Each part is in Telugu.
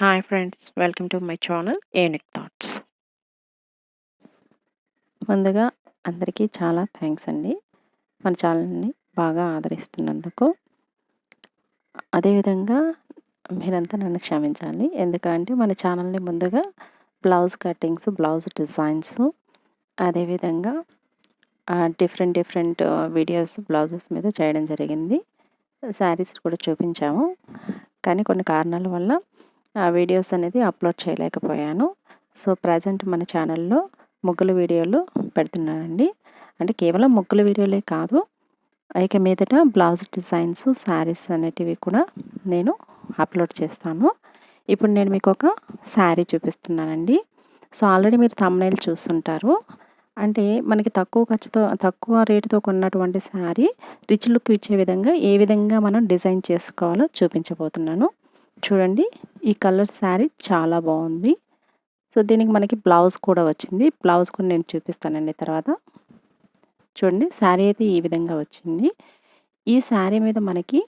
Hi friends welcome to my channel unique thoughts ముందుగా అందరికీ చాలా థ్యాంక్స్ అండి. మన ఛానల్ని బాగా ఆదరిస్తున్నందుకు. అదేవిధంగా మీరంతా నన్ను క్షమించాలి. ఎందుకంటే మన ఛానల్ని ముందుగా బ్లౌజ్ కటింగ్స్ బ్లౌజ్ డిజైన్స్ అదేవిధంగా డిఫరెంట్ డిఫరెంట్ వీడియోస్ బ్లౌజెస్ మీద చేయడం జరిగింది. శారీస్ కూడా చూపించాము. కానీ కొన్ని కారణాల వల్ల వీడియోస్ అనేది అప్లోడ్ చేయలేకపోయాను. సో ప్రజెంట్ మన ఛానల్లో ముగ్గుల వీడియోలు పెడుతున్నానండి. అంటే కేవలం ముగ్గుల వీడియోలే కాదు ఇక మీదట బ్లౌజ్ డిజైన్స్ శారీస్ అనేటివి కూడా నేను అప్లోడ్ చేస్తాను. ఇప్పుడు నేను మీకు ఒక శారీ చూపిస్తున్నానండి. సో ఆల్రెడీ మీరు తమ్నైల్ చూస్తుంటారు అంటే మనకి తక్కువ ఖర్చుతో తక్కువ రేటుతో కొన్నటువంటి శారీ రిచ్ లుక్ ఇచ్చే విధంగా ఏ విధంగా మనం డిజైన్ చేసుకోవాలో చూపించబోతున్నాను. చూడండి ఈ కలర్ శారీ చాలా బాగుంది. సో దీనికి మనకి బ్లౌజ్ కూడా వచ్చింది. బ్లౌజ్ కూడా నేను చూపిస్తానండి తర్వాత. చూడండి శారీ అయితే ఈ విధంగా వచ్చింది. ఈ శారీ మీద మనకి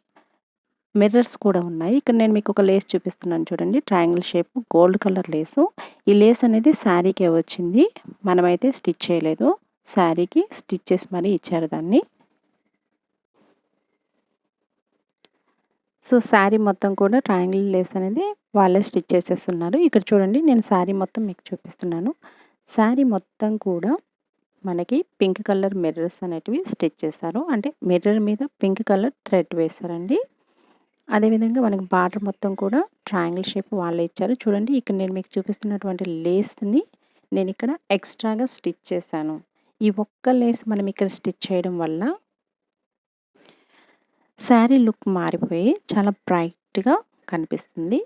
మిర్రర్స్ కూడా ఉన్నాయి. ఇక్కడ నేను మీకు ఒక లేస్ చూపిస్తున్నాను చూడండి triangle shape gold colour lace. ఈ లేస్ అనేది శారీకే వచ్చింది. మనమైతే స్టిచ్ చేయలేదు. శారీకి స్టిచ్చెస్ మరీ ఇచ్చారు దాన్ని. సో శారీ మొత్తం కూడా ట్రయాంగిల్ లేస్ అనేది వాళ్ళే స్టిచ్ చేసేస్తున్నారు. ఇక్కడ చూడండి నేను శారీ మొత్తం మీకు చూపిస్తున్నాను. శారీ మొత్తం కూడా మనకి పింక్ కలర్ మిర్రర్స్ అనేటివి స్టిచ్ చేశారు. అంటే మిర్రర్ మీద పింక్ కలర్ థ్రెడ్ వేశారండి. అదేవిధంగా మనకి బార్డర్ మొత్తం కూడా ట్రయాంగిల్ షేప్ వాళ్ళే ఇచ్చారు. చూడండి ఇక్కడ నేను మీకు చూపిస్తున్నటువంటి లేస్ని నేను ఇక్కడ ఎక్స్ట్రాగా స్టిచ్ చేశాను. ఈ ఒక్క లేస్ మనం ఇక్కడ స్టిచ్ చేయడం వల్ల శారీ లుక్ మారిపోయి చాలా బ్రైట్గా కనిపిస్తుంది.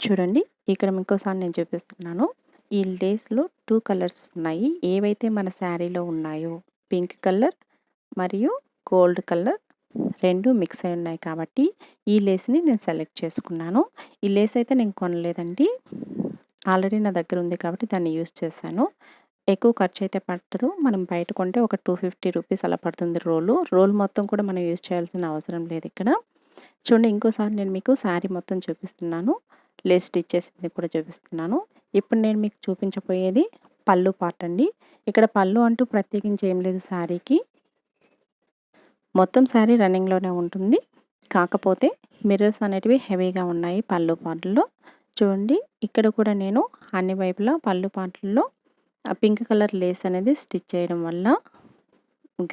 చూడండి ఇక్కడ ఇంకోసారి నేను చూపిస్తున్నాను. ఈ లేస్లో టూ కలర్స్ ఉన్నాయి. ఏవైతే మన శారీలో ఉన్నాయో పింక్ కలర్ మరియు గోల్డ్ కలర్ రెండు మిక్స్ అయి ఉన్నాయి కాబట్టి ఈ లేస్ని నేను సెలెక్ట్ చేసుకున్నాను. ఈ లేస్ అయితే నేను కొనలేదండి. ఆల్రెడీ నా దగ్గర ఉంది కాబట్టి దాన్ని యూస్ చేశాను. ఎక్కువ ఖర్చు అయితే పట్టదు. మనం బయట కొంటే ఒక టూ ఫిఫ్టీ రూపీస్ అలా పడుతుంది రోలు. రోల్ మొత్తం కూడా మనం యూజ్ చేయాల్సిన అవసరం లేదు ఇక్కడ. చూడండి ఇంకోసారి నేను మీకు శారీ మొత్తం చూపిస్తున్నాను. లేస్ స్టిచ్ చేసింది కూడా చూపిస్తున్నాను. ఇప్పుడు నేను మీకు చూపించబోయేది పళ్ళు పార్ట్ అండి. ఇక్కడ పళ్ళు అంటూ ప్రత్యేకించి ఏం లేదు శారీకి. మొత్తం శారీ రన్నింగ్లోనే ఉంటుంది. కాకపోతే మిర్రర్స్ అనేటివి హెవీగా ఉన్నాయి పళ్ళు పాటల్లో చూడండి ఇక్కడ కూడా నేను అన్ని వైపులా పళ్ళు పాటల్లో పింక్ కలర్ లేస్ అనేది స్టిచ్ చేయడం వల్ల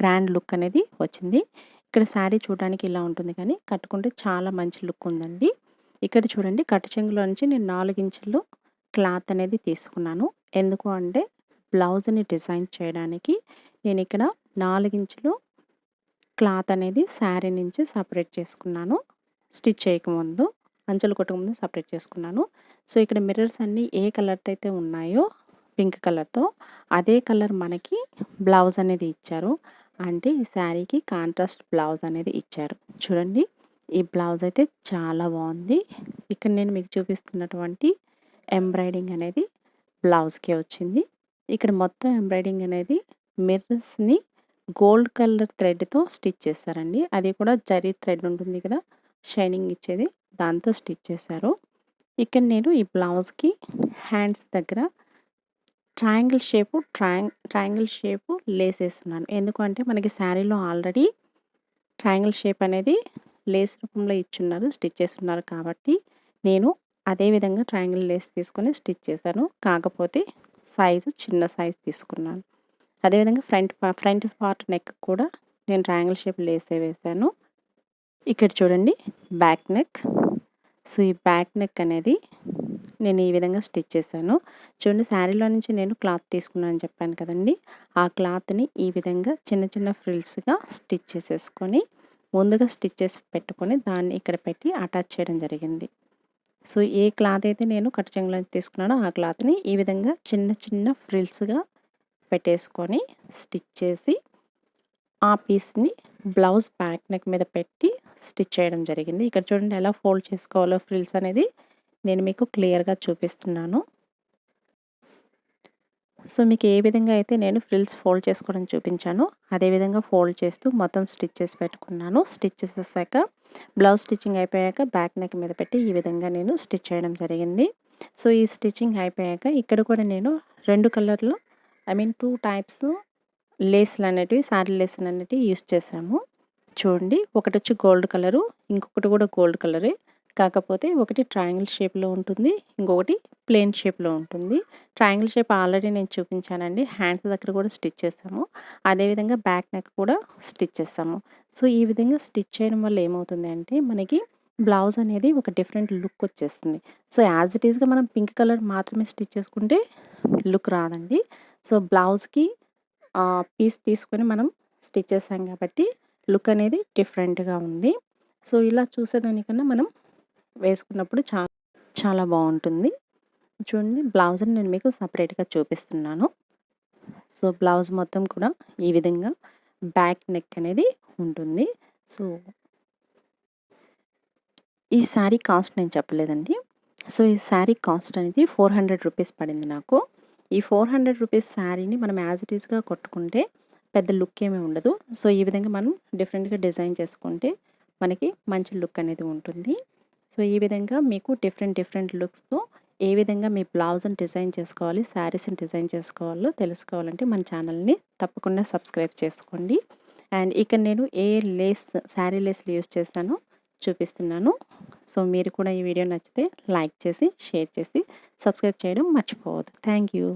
గ్రాండ్ లుక్ అనేది వచ్చింది. ఇక్కడ శారీ చూడడానికి ఇలా ఉంటుంది కానీ కట్టుకుంటే చాలా మంచి లుక్ ఉందండి. ఇక్కడ చూడండి కట్టు చెంగులో నుంచి నేను నాలుగించులు క్లాత్ అనేది తీసుకున్నాను. ఎందుకు అంటే బ్లౌజ్ని డిజైన్ చేయడానికి నేను ఇక్కడ నాలుగించులు క్లాత్ అనేది శారీ నుంచి సపరేట్ చేసుకున్నాను. స్టిచ్ చేయకముందు అంచులు కొట్టకముందు సపరేట్ చేసుకున్నాను. సో ఇక్కడ మిర్రర్స్ అన్నీ ఏ కలర్తో అయితే ఉన్నాయో పింక్ కలర్తో. అదే కలర్ మనకి బ్లౌజ్ అనేది ఇచ్చారు. అంటే ఈ శారీకి కాంట్రాస్ట్ బ్లౌజ్ అనేది ఇచ్చారు. చూడండి ఈ బ్లౌజ్ అయితే చాలా బాగుంది. ఇక్కడ నేను మీకు చూపిస్తున్నటువంటి ఎంబ్రాయిడింగ్ అనేది బ్లౌజ్కే వచ్చింది. ఇక్కడ మొత్తం ఎంబ్రాయిడింగ్ అనేది మిర్రర్స్ని గోల్డ్ కలర్ థ్రెడ్తో స్టిచ్ చేశారండి. అది కూడా జరీ థ్రెడ్ ఉంటుంది కదా షైనింగ్ ఇచ్చేది. దాంతో స్టిచ్ చేశారు. ఇక్కడ నేను ఈ బ్లౌజ్కి హ్యాండ్స్ దగ్గర triangle shape triangle triangle shape lace వేస్తున్నాను ఎందుకంటే మనకి శారీలో ఆల్రెడీ ట్రయాంగిల్ షేప్ అనేది లేస్ రూపంలో ఇచ్చున్నారు స్టిచ్ చేస్తున్నారు కాబట్టి నేను అదే విధంగా ట్రయాంగిల్ లేస్ తీసుకొని స్టిచ్ చేశాను. కాకపోతే సైజు చిన్న సైజ్ తీసుకున్నాను. అదేవిధంగా ఫ్రంట్ ఫ్రంట్ పార్ట్ నెక్ కూడా నేను ట్రయాంగిల్ షేప్ లేసే వేసాను ఇక్కడ చూడండి బ్యాక్ నెక్. సో ఈ బ్యాక్ నెక్ అనేది నేను ఈ విధంగా స్టిచ్ చేశాను. చూడండి శారీలో నుంచి నేను క్లాత్ తీసుకున్నాను చెప్పాను కదండి. ఆ క్లాత్ని ఈ విధంగా చిన్న చిన్న ఫ్రిల్స్గా స్టిచ్ చేసేసుకొని ముందుగా స్టిచ్ చేసి పెట్టుకొని దాన్ని ఇక్కడ పెట్టి అటాచ్ చేయడం జరిగింది. సో ఏ క్లాత్ అయితే నేను కట్టుచెంగులో తీసుకున్నానో ఆ క్లాత్ని ఈ విధంగా చిన్న చిన్న ఫ్రిల్స్గా పెట్టేసుకొని స్టిచ్ చేసి ఆ పీస్ని బ్లౌజ్ బ్యాక్ నెక్ మీద పెట్టి స్టిచ్ చేయడం జరిగింది. ఇక్కడ చూడండి ఎలా ఫోల్డ్ చేసుకోవాలో ఫ్రిల్స్ అనేది. నేను మీకు క్లియర్గా చూపిస్తున్నాను. సో మీకు ఏ విధంగా అయితే నేను ఫ్రిల్స్ ఫోల్డ్ చేసుకోవడం చూపించాను అదే విధంగా ఫోల్డ్ చేస్తూ మొత్తం స్టిచ్ చేసి పెట్టుకున్నాను. స్టిచ్ చేసేసాక బ్లౌజ్ స్టిచ్చింగ్ అయిపోయాక బ్యాక్ నెక్ మీద పెట్టి ఈ విధంగా నేను స్టిచ్ చేయడం జరిగింది. సో ఈ స్టిచ్చింగ్ అయిపోయాక ఇక్కడ కూడా నేను రెండు కలర్లో ఐ మీన్ టూ టైప్స్ లేస్లు అనేటివి శారీ లేసులు అనేటివి యూస్ చేసాము చూడండి ఒకటి వచ్చి గోల్డ్ కలరు ఇంకొకటి కూడా గోల్డ్ కలరే. కాకపోతే ఒకటి ట్రయాంగిల్ షేప్లో ఉంటుంది ఇంకొకటి ప్లెయిన్ షేప్లో ఉంటుంది. ట్రయాంగిల్ షేప్ ఆల్రెడీ నేను చూపించానండి. హ్యాండ్స్ దగ్గర కూడా స్టిచ్ చేస్తాము. అదేవిధంగా బ్యాక్ నెక్ కూడా స్టిచ్ చేస్తాము. సో ఈ విధంగా స్టిచ్ చేయడం వల్ల ఏమవుతుంది అంటే మనకి బ్లౌజ్ అనేది ఒక డిఫరెంట్ లుక్ వచ్చేస్తుంది. సో యాజ్ ఇట్ ఈస్గా మనం పింక్ కలర్ మాత్రమే స్టిచ్ చేసుకుంటే లుక్ రాదండి. సో బ్లౌజ్కి పీస్ తీసుకొని మనం స్టిచ్ చేసాం కాబట్టి లుక్ అనేది డిఫరెంట్గా ఉంది. సో ఇలా చూసేదానికన్నా మనం వేసుకున్నప్పుడు చాలా చాలా బాగుంటుంది. చూడండి బ్లౌజ్ని నేను మీకు సపరేట్గా చూపిస్తున్నాను. సో బ్లౌజ్ మొత్తం కూడా ఈ విధంగా బ్యాక్ నెక్ అనేది ఉంటుంది. సో ఈ శారీ కాస్ట్ నేను చెప్పలేదండి. సో ఈ శారీ కాస్ట్ అనేది ఫోర్ హండ్రెడ్ రూపీస్ పడింది నాకు. ఈ ఫోర్ హండ్రెడ్ రూపీస్ శారీని మనం యాజ్ ఇట్ ఈస్గా కొట్టుకుంటే పెద్ద లుక్ ఏమీ ఉండదు. సో ఈ విధంగా మనం డిఫరెంట్గా డిజైన్ చేసుకుంటే మనకి మంచి లుక్ అనేది ఉంటుంది. సో ఈ విధంగా మీకు డిఫరెంట్ డిఫరెంట్ లుక్స్తో ఏ విధంగా మీ బ్లౌజ్ని డిజైన్ చేసుకోవాలి శారీస్ని డిజైన్ చేసుకోవాలో తెలుసుకోవాలంటే మన ఛానల్ని తప్పకుండా సబ్స్క్రైబ్ చేసుకోండి. అండ్ ఇక్కడ నేను ఏ లేస్ శారీ లేస్లు యూస్ చేస్తానో చూపిస్తున్నాను. సో మీరు కూడా ఈ వీడియో నచ్చితే లైక్ చేసి షేర్ చేసి సబ్స్క్రైబ్ చేయడం మర్చిపోవద్దు. Thank you.